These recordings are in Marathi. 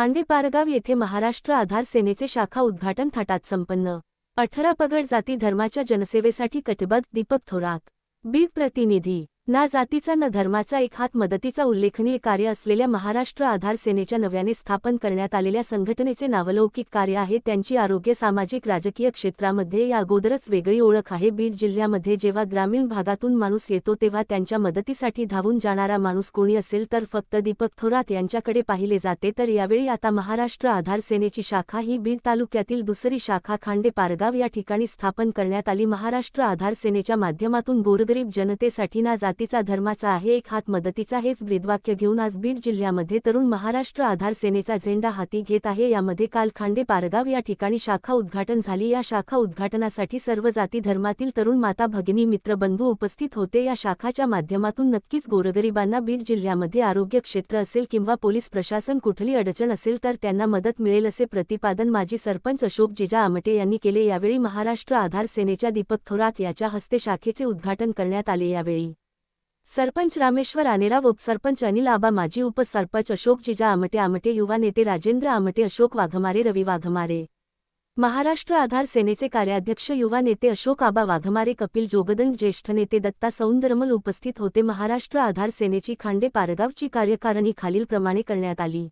खांडे पारगाव येथे महाराष्ट्र आधार सेनेचे शाखा उद्घाटन थाटात संपन्न. अठरा पगड जाती धर्माच्या जनसेवेसाठी कटिबद्ध दीपक थोरात. बीड प्रतिनिधी ना जातीचा न धर्माचा एक हात मदतीचा उल्लेखनीय कार्य असलेल्या महाराष्ट्र आधार सेनेच्या नव्याने स्थापन करण्यात आलेल्या संघटनेचे नावलौकिक कार्य आहे. त्यांची आरोग्य सामाजिक राजकीय क्षेत्रामध्ये या अगोदरच वेगळी ओळख आहे. बीड जिल्ह्यामध्ये जेव्हा ग्रामीण भागातून माणूस येतो तेव्हा त्यांच्या मदतीसाठी धावून जाणारा माणूस कोणी असेल तर फक्त दीपक थोरात यांच्याकडे पाहिले जाते. तर यावेळी आता महाराष्ट्र आधार सेनेची शाखा ही बीड तालुक्यातील दुसरी शाखा खांडे पारगाव या ठिकाणी स्थापन करण्यात आली. महाराष्ट्र आधार सेनेच्या माध्यमातून गोरगरीब जनतेसाठी ना जातीचा धर्माचा आहे एक हात मदतीचा हेच ब्रीदवाक्य घेऊन आज बीड जिल्ह्यामध्ये तरुण महाराष्ट्र आधार सेनेचा झेंडा हाती घेत आहे. यामध्ये काल खांडे पारगाव या ठिकाणी शाखा उद्घाटन झाली. या शाखा उद्घाटनासाठी सर्व जाती धर्मातील तरुण माता भगिनी मित्रबंधू उपस्थित होते. या शाखाच्या माध्यमातून नक्कीच गोरगरिबांना बीड जिल्ह्यामध्ये आरोग्य क्षेत्र असेल किंवा पोलीस प्रशासन कुठली अडचण असेल तर त्यांना मदत मिळेल असे प्रतिपादन माजी सरपंच अशोक जिजा आमटे यांनी केले. यावेळी महाराष्ट्र आधार सेनेच्या दीपक थोरात याच्या हस्ते शाखेचे उद्घाटन करण्यात आले. यावेळी सरपंच रामेश्वर आनेराव उपसरपंच अनिल आबा माजी उपसरपंच अशोक जिजा आमटे आमटे युवा नेते राजेंद्र आमटे अशोक वाघमारे रवी वाघमारे. महाराष्ट्र आधार सेनेचे कार्याध्यक्ष युवा नेते अशोक आबा वाघमारे कपिल जोगदंड ज्येष्ठ नेते दत्ता सौंदरमल उपस्थित होते. महाराष्ट्र आधार सेनेची खांडे पारगावची कार्यकारिणी खालीलप्रमाणे करण्यात आली.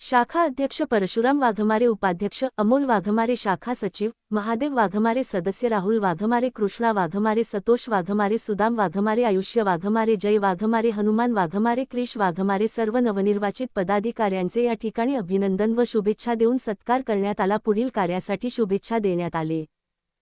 शाखा अध्यक्ष परशुराम वाघमारे उपाध्यक्ष अमोल वाघमारे शाखा सचिव महादेव वाघमारे सदस्य राहुल वाघमारे कृष्णा वाघमारे सतोष वाघमारे सुदाम वाघमारे आयुष्य वाघमारे जय वाघमारे हनुमान वाघमारे क्रिश वाघमारे सर्व नवनिर्वाचित पदाधिकाऱ्यांचे या ठिकाणी अभिनंदन व शुभेच्छा देऊन सत्कार करण्यात आला. पुढील कार्यासाठी शुभेच्छा देण्यात आले.